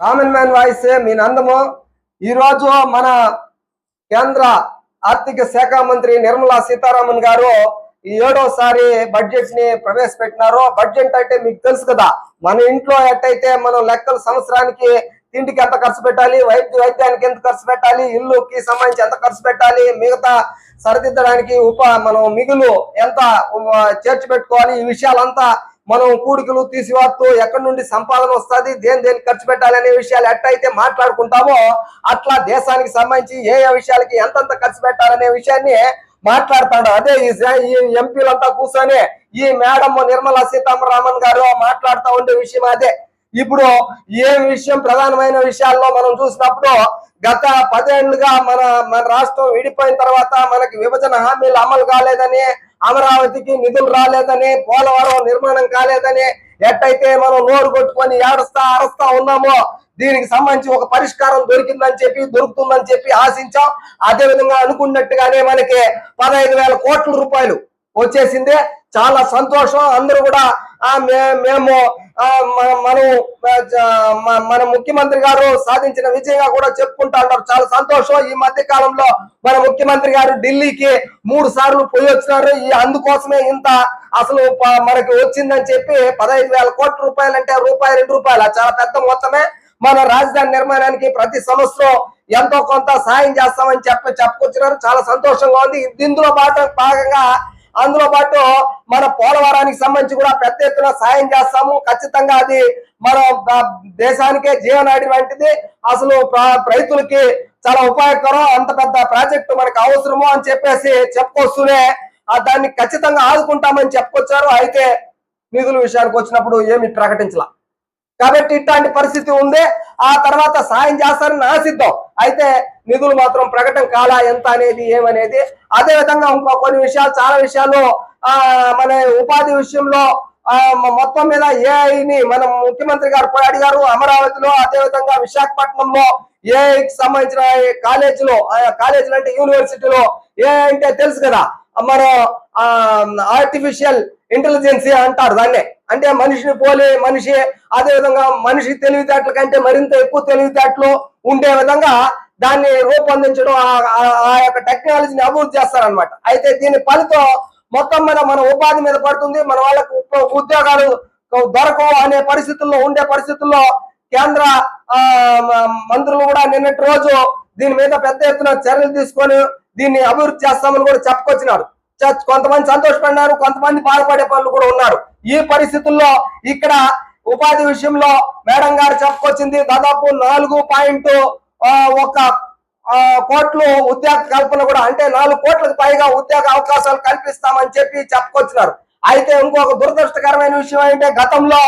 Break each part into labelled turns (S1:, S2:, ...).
S1: Common man voice మీ నందము. ఈరోజు మన కేంద్ర ఆర్థిక శాఖ మంత్రి నిర్మలా సీతారామన్ గారు ఈ ఏడోసారి బడ్జెట్ని ప్రవేశపెట్టినారు. బడ్జెట్ అంటే మీకు తెలుసు కదా మన ఇంట్లో ఎట్టయితే మనం లెక్కలు సంవత్సరానికి తిండికి ఎంత ఖర్చు పెట్టాలి వైద్య వైద్యానికి ఎంత ఖర్చు పెట్టాలి ఇల్లుకి సంబంధించి ఎంత ఖర్చు పెట్టాలి మిగతా సరిదిద్దడానికి ఉప మనం మిగులు ఎంత చేర్చి పెట్టుకోవాలి ఈ విషయాలంతా మనం కూడికలు తీసివాత్తు ఎక్కడి నుండి సంపాదన వస్తుంది దేని దేనికి ఖర్చు పెట్టాలి అనే విషయాలు ఎట్టయితే మాట్లాడుకుంటామో అట్లా దేశానికి సంబంధించి ఏ ఏ విషయాలకి ఎంతంత ఖర్చు పెట్టాలనే విషయాన్ని మాట్లాడతాడు. అదే ఈ ఎంపీలంతా కూర్చొని ఈ మేడం నిర్మలా సీతారామన్ గారు మాట్లాడుతూ ఉండే విషయం అదే. ఇప్పుడు ఏ విషయం ప్రధానమైన విషయాల్లో మనం చూసినప్పుడు గత పదేళ్ళుగా మన మన రాష్ట్రం విడిపోయిన తర్వాత మనకి విభజన హామీలు అమలు కాలేదని అమరావతికి నిధులు రాలేదని పోలవరం నిర్మాణం కాలేదని ఎట్టయితే మనం నోరు కొట్టుకొని ఏడుస్తా అరస్తా ఉన్నామో దీనికి సంబంధించి ఒక పరిష్కారం దొరికిందని చెప్పి దొరుకుతుందని చెప్పి ఆశించాం. అదే విధంగా అనుకున్నట్టుగానే మనకి పదహైదు వేల కోట్ల రూపాయలు వచ్చేసింది. చాలా సంతోషం. అందరూ కూడా మేము మనం మన ముఖ్యమంత్రి గారు సాధించిన విజయంగా కూడా చెప్పుకుంటా ఉంటారు చాలా సంతోషం. ఈ మధ్య కాలంలో మన ముఖ్యమంత్రి గారు ఢిల్లీకి మూడు సార్లు పోయి వచ్చినారు. ఈ అందుకోసమే ఇంత అసలు మనకి వచ్చిందని చెప్పి పదహైదు వేల కోట్ల రూపాయలు అంటే రూపాయి రెండు రూపాయలు? చాలా పెద్ద మొత్తమే. మన రాజధాని నిర్మాణానికి ప్రతి సంవత్సరం ఎంతో కొంత సాయం చేస్తామని చెప్పి చెప్పుకొచ్చినారు. చాలా సంతోషంగా ఉంది. ఇందులో భాగంగా అందులో పాటు మన పోలవరానికి సంబంధించి కూడా పెద్ద ఎత్తున సాయం చేస్తాము. ఖచ్చితంగా అది మన దేశానికే జీవనాడి వంటిది. అసలు రైతులకి చాలా ఉపయోగకరం. అంత పెద్ద ప్రాజెక్టు మనకు అవసరము అని చెప్పేసి చెప్పుకొస్తూనే ఆ దాన్ని ఖచ్చితంగా ఆదుకుంటామని చెప్పుకొచ్చారు. అయితే నిధుల విషయానికి వచ్చినప్పుడు ఏమి ప్రకటించలా. కాబట్టి ఇట్లాంటి పరిస్థితి ఉంది. ఆ తర్వాత సాయం చేస్తారని ఆశిద్దాం అయితే నిధులు మాత్రం ప్రకటన కాలా ఎంత అనేది ఏమనేది. అదే విధంగా ఇంకో కొన్ని విషయాలు చాలా విషయాలు ఆ మన ఉపాధి విషయంలో మొత్తం మీద ఏఐని మన ముఖ్యమంత్రి గారు పోయి అడిగారు. అమరావతిలో అదే విధంగా విశాఖపట్నంలో ఏఐకి సంబంధించిన కాలేజీలో కాలేజీలు అంటే యూనివర్సిటీలో ఏ అంటే తెలుసు కదా. మన ఆర్టిఫిషియల్ ఇంటెలిజెన్సీ అంటారు దాన్నే. అంటే మనిషిని పోలే మనిషి అదే విధంగా మనిషి తెలివితేటల కంటే మరింత ఎక్కువ తెలివితేటలు ఉండే విధంగా దాన్ని రూపొందించడం ఆ- యొక్క టెక్నాలజీని అభివృద్ధి చేస్తారనమాట అయితే దీని ఫలితం మొత్తం మీద మన ఉపాధి మీద పడుతుంది. మన వాళ్ళకు ఉద్యోగాలు దొరకవు అనే పరిస్థితుల్లో ఉండే పరిస్థితుల్లో కేంద్ర ఆ, మ- మంత్రులు కూడా నిన్నటి రోజు దీని మీద పెద్ద ఎత్తున చర్యలు తీసుకొని దీన్ని అభివృద్ధి చేస్తామని కూడా చెప్పుకొచ్చినారు. కొంతమంది సంతోషపడినారు కొంతమంది బాధపడే పనులు కూడా ఉన్నారు. ఈ పరిస్థితుల్లో ఇక్కడ ఉపాధి విషయంలో మేడం గారు చెప్పుకొచ్చింది దాదాపు నాలుగు పాయింట్ ఒక కోట్లు ఉద్యోగ కల్పన కూడా అంటే నాలుగు కోట్లకు పైగా ఉద్యోగ అవకాశాలు కల్పిస్తామని చెప్పి చెప్పుకొచ్చినారు. అయితే ఇంకొక దురదృష్టకరమైన విషయం ఏంటంటే గతంలో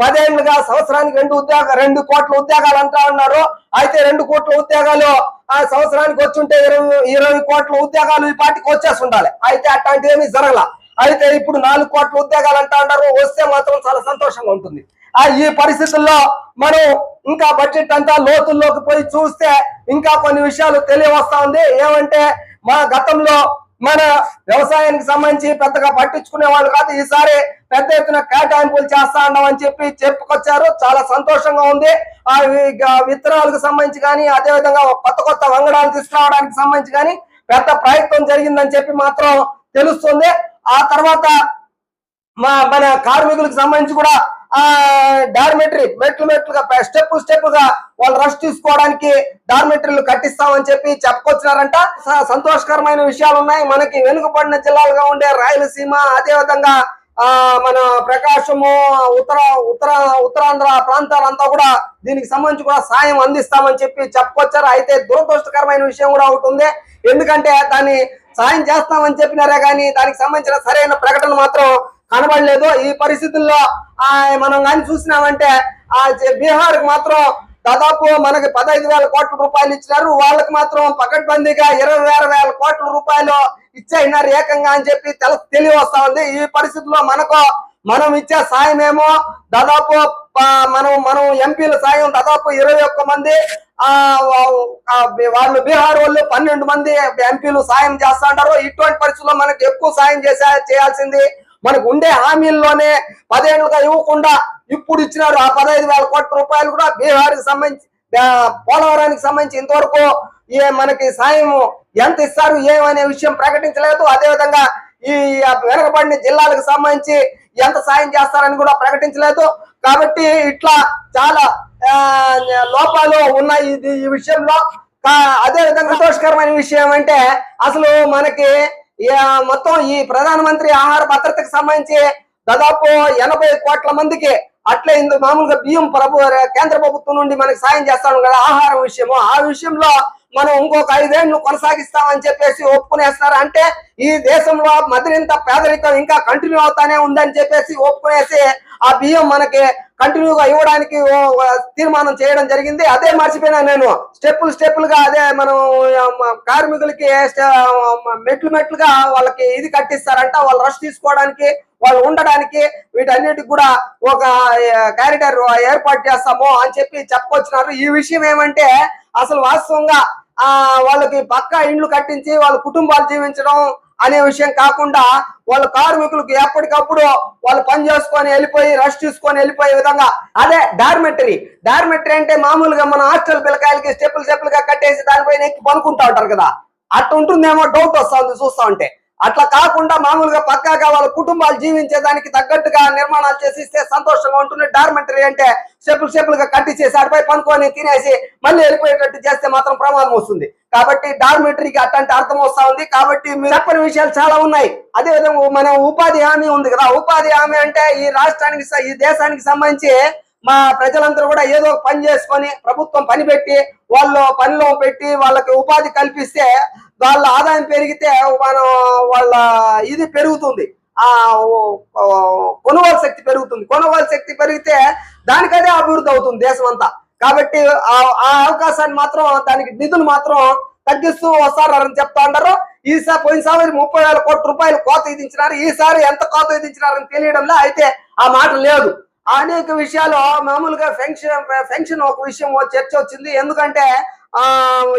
S1: పదేళ్ళుగా సంవత్సరానికి రెండు ఉద్యోగ రెండు కోట్ల ఉద్యోగాలు అంటా ఉన్నారు. అయితే రెండు కోట్ల ఉద్యోగాలు ఆ సంవత్సరానికి వచ్చుంటే ఇరవై ఇరవై కోట్ల ఉద్యోగాలు ఈ పార్టీకి వచ్చేసి ఉండాలి అయితే అట్లాంటి ఏమీ జరగల. అయితే ఇప్పుడు నాలుగు కోట్ల ఉద్యోగాలు అంటా వస్తే మాత్రం చాలా సంతోషంగా ఉంటుంది. ఆ ఈ పరిస్థితుల్లో మనం ఇంకా బడ్జెట్ అంతా లోతుల్లోకి పోయి చూస్తే ఇంకా కొన్ని విషయాలు తెలియవస్తా ఉంది. ఏమంటే మా గతంలో మన వ్యవసాయానికి సంబంధించి పెద్దగా పట్టించుకునే వాళ్ళు కాదు ఈసారి పెద్ద ఎత్తున కేటాయింపులు చేస్తా అని చెప్పి చెప్పుకొచ్చారు. చాలా సంతోషంగా ఉంది. ఆ విత్తనాలకు సంబంధించి కానీ అదేవిధంగా కొత్త కొత్త వంగడాలు తీసుకురావడానికి సంబంధించి కానీ పెద్ద ప్రయత్నం జరిగిందని చెప్పి మాత్రం తెలుస్తుంది. ఆ తర్వాత మా మన కార్మికులకు సంబంధించి కూడా ఆ డార్మెటరీ మెట్లు మెట్లుగా స్టెప్ స్టెప్గా వాళ్ళు రెస్ట్ తీసుకోవడానికి డార్మెటరీలు కట్టిస్తామని చెప్పి చెప్పుకొచ్చినారంట. సంతోషకరమైన విషయాలు ఉన్నాయి. మనకి వెనుకబడిన జిల్లాలుగా ఉండే రాయలసీమ అదే విధంగా ఆ మన ప్రకాశము ఉత్తర ఉత్తర ఉత్తరాంధ్ర ప్రాంతాలంతా కూడా దీనికి సంబంధించి కూడా సాయం అందిస్తామని చెప్పి చెప్పుకొచ్చారు. అయితే దురదృష్టకరమైన విషయం కూడా ఒకటి ఉంది. ఎందుకంటే దాన్ని సాయం చేస్తామని చెప్పినారే కానీ దానికి సంబంధించిన సరైన ప్రకటన మాత్రం కనబడలేదు. ఈ పరిస్థితుల్లో ఆ మనం కానీ చూసినామంటే ఆ బీహార్ మాత్రం దాదాపు మనకి పదహైదు వేల కోట్ల రూపాయలు ఇచ్చినారు. వాళ్ళకి మాత్రం పకడ్బందీగా ఇరవై వేల వేల కోట్ల రూపాయలు ఇచ్చేయినారు ఏకంగా అని చెప్పి తెల తెలియ వస్తా ఉంది. ఈ పరిస్థితుల్లో మనకు మనం ఇచ్చే సాయం ఏమో దాదాపు మనం మనం ఎంపీల సాయం దాదాపు ఇరవై ఒక్క మంది ఆ వాళ్ళు బీహార్ వాళ్ళు పన్నెండు మంది ఎంపీలు సాయం చేస్తా ఉంటారు. ఇటువంటి పరిస్థితుల్లో మనకి ఎక్కువ సాయం చేసే చేయాల్సింది మనకు ఉండే హామీల్లోనే పదేళ్ళుగా ఇవ్వకుండా ఇప్పుడు ఇచ్చినారు. ఆ పదహైదు వేల కోట్ల రూపాయలు కూడా బీహార్కి సంబంధించి పోలవరానికి సంబంధించి ఇంతవరకు ఏ మనకి సాయం ఎంత ఇస్తారు ఏమనే విషయం ప్రకటించలేదు. అదేవిధంగా ఈ వెనకబడిన జిల్లాలకు సంబంధించి ఎంత సాయం చేస్తారని కూడా ప్రకటించలేదు. కాబట్టి ఇట్లా చాలా లోపాలు ఉన్నాయి ఇది ఈ విషయంలో. అదే విధంగా సంతోషకరమైన విషయం అంటే అసలు మనకి మొత్తం ఈ ప్రధానమంత్రి ఆహార భద్రతకు సంబంధించి దాదాపు ఎనభై కోట్ల మందికి అట్లే ఇందు మామూలుగా బియ్యం ప్రభు కేంద్ర ప్రభుత్వం నుండి మనకి సాయం చేస్తాను కదా ఆహారం విషయము. ఆ విషయంలో మనం ఇంకొక ఐదేళ్ళు కొనసాగిస్తామని చెప్పేసి ఒప్పుకునేస్తారు. అంటే ఈ దేశంలో మదిరింత పేదరికం ఇంకా కంటిన్యూ అవుతానే ఉందని చెప్పేసి ఒప్పుకునేసి ఆ బియ్యం మనకి కంటిన్యూగా ఇవ్వడానికి తీర్మానం చేయడం జరిగింది. అదే మర్చిపోయినా నేను. స్టెప్పులు స్టెప్పులుగా అదే మనం కార్మికులకి మెట్లు మెట్లుగా వాళ్ళకి ఇది కట్టిస్తారంట. వాళ్ళు రష్ తీసుకోవడానికి వాళ్ళు ఉండడానికి వీటన్నిటికి కూడా ఒక క్యారిటర్ ఏర్పాటు చేస్తాము అని చెప్పి చెప్పుకొచ్చినారు. ఈ విషయం ఏమంటే అసలు వాస్తవంగా ఆ వాళ్ళకి పక్కా ఇండ్లు కట్టించి వాళ్ళ కుటుంబాలు జీవించడం అనే విషయం కాకుండా వాళ్ళ కార్మికులకు ఎప్పటికప్పుడు వాళ్ళు పని చేసుకొని వెళ్ళిపోయి రెస్ట్ తీసుకొని వెళ్ళిపోయే విధంగా అదే డార్మెటరీ డార్మెటరీ అంటే మామూలుగా మన హాస్టల్ పిల్లకాయలకి స్టెప్పులు స్టెప్పులుగా కట్టేసి దానిపైన ఎక్కి పనుకుంటా ఉంటారు కదా. అట్టు ఉంటుందేమో డౌట్ వస్తుంది చూస్తా ఉంటే. అట్లా కాకుండా మామూలుగా పక్కాగా వాళ్ళ కుటుంబాలు జీవించేదానికి తగ్గట్టుగా నిర్మాణాలు చేసి ఇస్తే సంతోషంగా ఉంటుంది. డార్మెంటరీ అంటే స్టెప్పులు స్టెప్పులుగా కట్టించేసి అటుపై పనుకొని తినేసి మళ్ళీ వెళ్ళిపోయేటట్టు చేస్తే మాత్రం ప్రమాదం వస్తుంది. కాబట్టి డార్మెంటరీకి అట్లాంటి అర్థం వస్తా ఉంది. కాబట్టి మీరు చెప్పని విషయాలు చాలా ఉన్నాయి. అదే విధంగా మన ఉపాధి హామీ ఉంది కదా. ఉపాధి హామీ అంటే ఈ రాష్ట్రానికి ఈ దేశానికి సంబంధించి మా ప్రజలందరూ కూడా ఏదో పని చేసుకొని ప్రభుత్వం పని పెట్టి వాళ్ళు పనిలో పెట్టి వాళ్ళకి ఉపాధి కల్పిస్తే వాళ్ళ ఆదాయం పెరిగితే మనం వాళ్ళ ఇది పెరుగుతుంది. ఆ కొనుగోలు శక్తి పెరుగుతుంది. కొనుగోలు శక్తి పెరిగితే దానికదే అభివృద్ధి అవుతుంది దేశం అంతా కాబట్టి ఆ అవకాశాన్ని మాత్రం దానికి నిధులు మాత్రం తగ్గిస్తూ వస్తారని చెప్తా ఉన్నారు. ఈసారి పోయినసారి ముప్పై వేల కోట్ల రూపాయలు కోత విధించినారు. ఈసారి ఎంత కోత విధించినారని తెలియడంలో అయితే ఆ మాట లేదు. అనేక విషయాలు మామూలుగా ఫెన్షన్ ఫెన్షన్ ఒక విషయం చర్చ వచ్చింది. ఎందుకంటే ఆ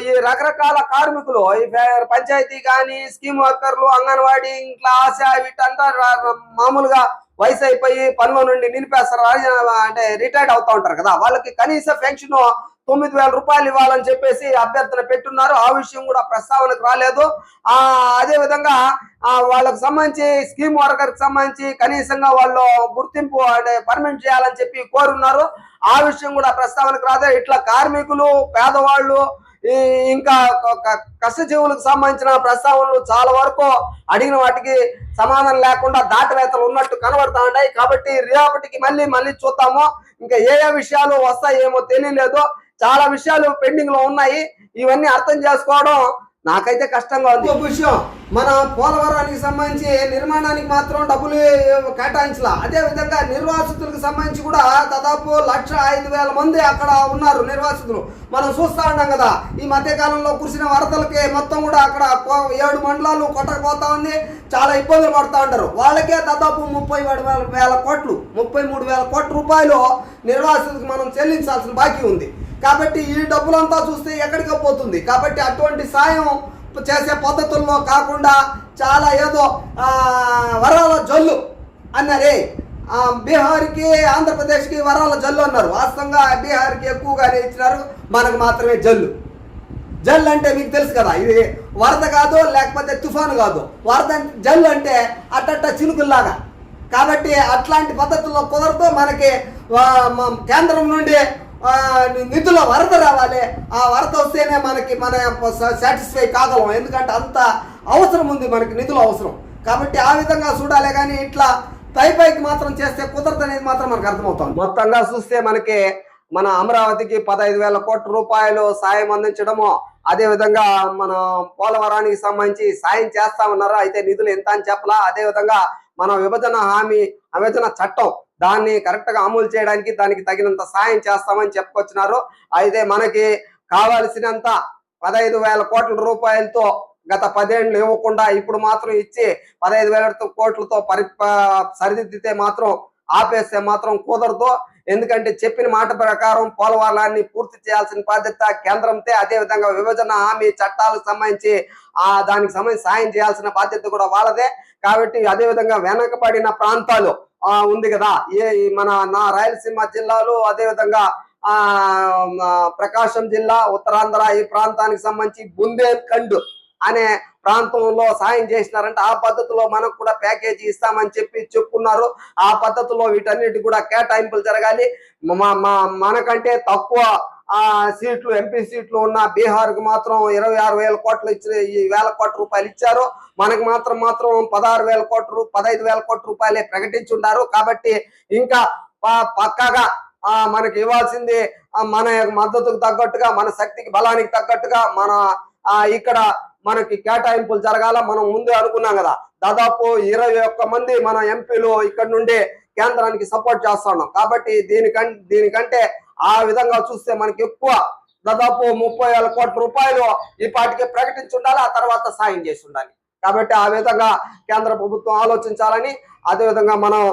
S1: ఈ రకరకాల కార్మికులు ఈ పంచాయతీ కానీ స్కీమ్ వర్కర్లు అంగన్వాడీ ఇంట్లో ఆశ వీటంతా మామూలుగా వయసు అయిపోయి పనుల నుండి నిలిపేస్తారు. అంటే రిటైర్డ్ అవుతా ఉంటారు కదా. వాళ్ళకి కనీస పెన్షన్ తొమ్మిది వేల రూపాయలు ఇవ్వాలని చెప్పేసి అభ్యర్థన పెట్టున్నారు. ఆ విషయం కూడా ప్రస్తావనకు రాలేదు. ఆ అదే విధంగా వాళ్ళకు సంబంధించి స్కీమ్ వర్కర్కి సంబంధించి కనీసంగా వాళ్ళు గుర్తింపు అంటే పర్మనెంట్ చేయాలని చెప్పి కోరున్నారు. ఆ విషయం కూడా ప్రస్తావనకు రాదే ఇట్లా కార్మికులు పేదవాళ్ళు ఇంకా కష్టజీవులకు సంబంధించిన ప్రస్తావనలు చాలా వరకు అడిగిన వాటికి సమాధానం లేకుండా దాటవేతలు ఉన్నట్టు కనబడతా ఉన్నాయి. కాబట్టి రేపటికి మళ్ళీ మళ్ళీ చూద్దాము. ఇంకా ఏ ఏ విషయాలు వస్తాయేమో తెలియలేదు. చాలా విషయాలు పెండింగ్లో ఉన్నాయి. ఇవన్నీ అర్థం చేసుకోవడం నాకైతే కష్టంగా ఉంది. ఒక విషయం మన పోలవరానికి సంబంధించి నిర్మాణానికి మాత్రం డబ్బులు కేటాయించలా. అదే విధంగా నిర్వాసితులకు సంబంధించి కూడా దాదాపు లక్ష ఐదు వేల మంది అక్కడ ఉన్నారు నిర్వాసితులు. మనం చూస్తా ఉన్నాం కదా ఈ మధ్యకాలంలో కురిసిన వరదలకి మొత్తం కూడా అక్కడ ఏడు మండలాలు కొట్టకపోతా ఉంది. చాలా ఇబ్బందులు పడుతూ ఉంటారు. వాళ్ళకే దాదాపు ముప్పై ఏడు వేల వేల కోట్లు ముప్పై మూడు వేల కోట్ల రూపాయలు నిర్వాసితులకు మనం చెల్లించాల్సిన బాకీ ఉంది. కాబట్టి ఈ డబ్బులంతా చూస్తే ఎక్కడికి పోతుంది? కాబట్టి అటువంటి సాయం చేసే పద్ధతుల్లో కాకుండా చాలా ఏదో వరాల జల్లు అన్నారే. బీహార్కి ఆంధ్రప్రదేశ్కి వరాల జల్లు అన్నారు. వాస్తవంగా బీహార్కి ఎక్కువగానే ఇచ్చినారు. మనకు మాత్రమే జల్లు. జల్ అంటే మీకు తెలుసు కదా ఇది వరద కాదు లేకపోతే తుఫాను కాదు. వరద జల్లు అంటే అట్టట్ట చినుకుల్లాగా. కాబట్టి అట్లాంటి పద్ధతుల్లో కుదరదు. మనకి కేంద్రం నుండి నిధుల వరద రావాలి. ఆ వరద వస్తేనే మనకి మన సాటిస్ఫై కాగలం. ఎందుకంటే అంత అవసరం ఉంది మనకి నిధులు అవసరం. కాబట్టి ఆ విధంగా చూడాలి కానీ ఇట్లా పై పైకి మాత్రం చేస్తే కుదరదు అనేది మాత్రం మనకు అర్థమవుతుంది. మొత్తంగా చూస్తే మనకి మన అమరావతికి పదహైదు వేల కోట్ల రూపాయలు సాయం అందించడము అదే విధంగా మన పోలవరానికి సంబంధించి సాయం చేస్తామన్నారు అయితే నిధులు ఎంత అని చెప్పలా? అదే విధంగా మన విభజన హామీ విభజన చట్టం దాన్ని కరెక్ట్గా అమలు చేయడానికి దానికి తగినంత సాయం చేస్తామని చెప్పుకొచ్చినారు. అయితే మనకి కావాల్సినంత పదహైదు వేల కోట్ల రూపాయలతో గత పదేళ్ళు ఇవ్వకుండా ఇప్పుడు మాత్రం ఇచ్చి పదహైదు వేల కోట్లతో పరి సరిదిద్దితే మాత్రం ఆపేస్తే మాత్రం కుదరదు. ఎందుకంటే చెప్పిన మాట ప్రకారం పోలవరాన్ని పూర్తి చేయాల్సిన బాధ్యత కేంద్రంతే అదే విధంగా విభజన హామీ చట్టాలకు సంబంధించి ఆ దానికి సంబంధించి సాయం చేయాల్సిన బాధ్యత కూడా వాళ్ళదే. కాబట్టి అదే విధంగా వెనకబడిన ప్రాంతాలు ఉంది కదా. ఏ ఈ మన నా రాయలసీమ జిల్లాలో అదే విధంగా ఆ ప్రకాశం జిల్లా ఉత్తరాంధ్ర ఈ ప్రాంతానికి సంబంధించి బుందేల్ఖండ్ అనే ప్రాంతంలో సాయం చేసినారంటే ఆ పద్ధతిలో మనకు కూడా ప్యాకేజీ ఇస్తామని చెప్పి చెప్పుకున్నారు ఆ పద్ధతిలో వీటన్నిటి కూడా కేటాయింపులు జరగాలి. మ- మనకంటే తక్కువ సీట్లు ఎంపీ సీట్లు ఉన్న బీహార్కి మాత్రం ఇరవై ఆరు వేల కోట్లు ఇచ్చిన ఈ వేల కోట్ల రూపాయలు ఇచ్చారు. మనకు మాత్రం మాత్రం పదహారు వేల కోట్ల పదహైదు వేల కోట్ల రూపాయలే ప్రకటించుండారు. కాబట్టి ఇంకా పక్కాగా ఆ మనకి ఇవ్వాల్సింది మన యొక్క మద్దతుకు తగ్గట్టుగా మన శక్తికి బలానికి తగ్గట్టుగా మన ఆ ఇక్కడ మనకి కేటాయింపులు జరగాల. మనం ముందే అనుకున్నాం కదా దాదాపు ఇరవై ఒక్క మంది మన ఎంపీలు ఇక్కడ నుండి కేంద్రానికి సపోర్ట్ చేస్తున్నాం కాబట్టి దీనికంటే దీనికంటే ఆ విధంగా చూస్తే మనకి ఎక్కువ దాదాపు ముప్పై వేల కోట్ల రూపాయలు ఈ పాటికి ప్రకటించి ఉండాలి ఆ తర్వాత సాయం చేసి ఉండాలి. కాబట్టి ఆ విధంగా కేంద్ర ప్రభుత్వం ఆలోచించాలని అదే విధంగా మనం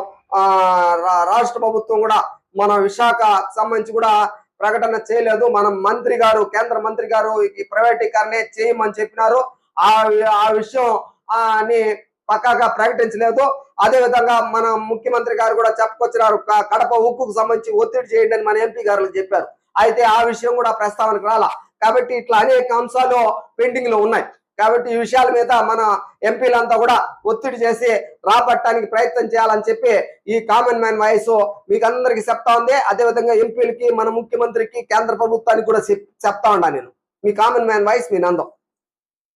S1: రా- రాష్ట్ర ప్రభుత్వం కూడా మన విశాఖ సంబంధించి కూడా ప్రకటన చేయలేదు. మన మంత్రి గారు కేంద్ర మంత్రి గారు ఈ ప్రైవేటీకరణే చేయమని చెప్పినారు. ఆ ఆ విషయం అని పక్కాగా ప్రకటించలేదు. అదే విధంగా మన ముఖ్యమంత్రి గారు కూడా చెప్పుకొచ్చినారు కడప ఉక్కుకు సంబంధించి ఒత్తిడి చేయండి అని మన ఎంపీ గారు చెప్పారు. అయితే ఆ విషయం కూడా ప్రస్తావనకు రాలా. కాబట్టి ఇట్లా అనేక అంశాలు పెండింగ్లో ఉన్నాయి. కాబట్టి ఈ విషయాల మీద మన ఎంపీలంతా కూడా ఒత్తిడి చేసి రాబట్టడానికి ప్రయత్నం చేయాలని చెప్పి ఈ కామన్ మ్యాన్ వాయిస్ మీకు అందరికి చెప్తా ఉంది. అదే విధంగా ఎంపీలకి మన ముఖ్యమంత్రికి కేంద్ర ప్రభుత్వానికి కూడా చెప్తా ఉన్నా నేను. మీ కామన్ మ్యాన్ వాయిస్ మీ నందం.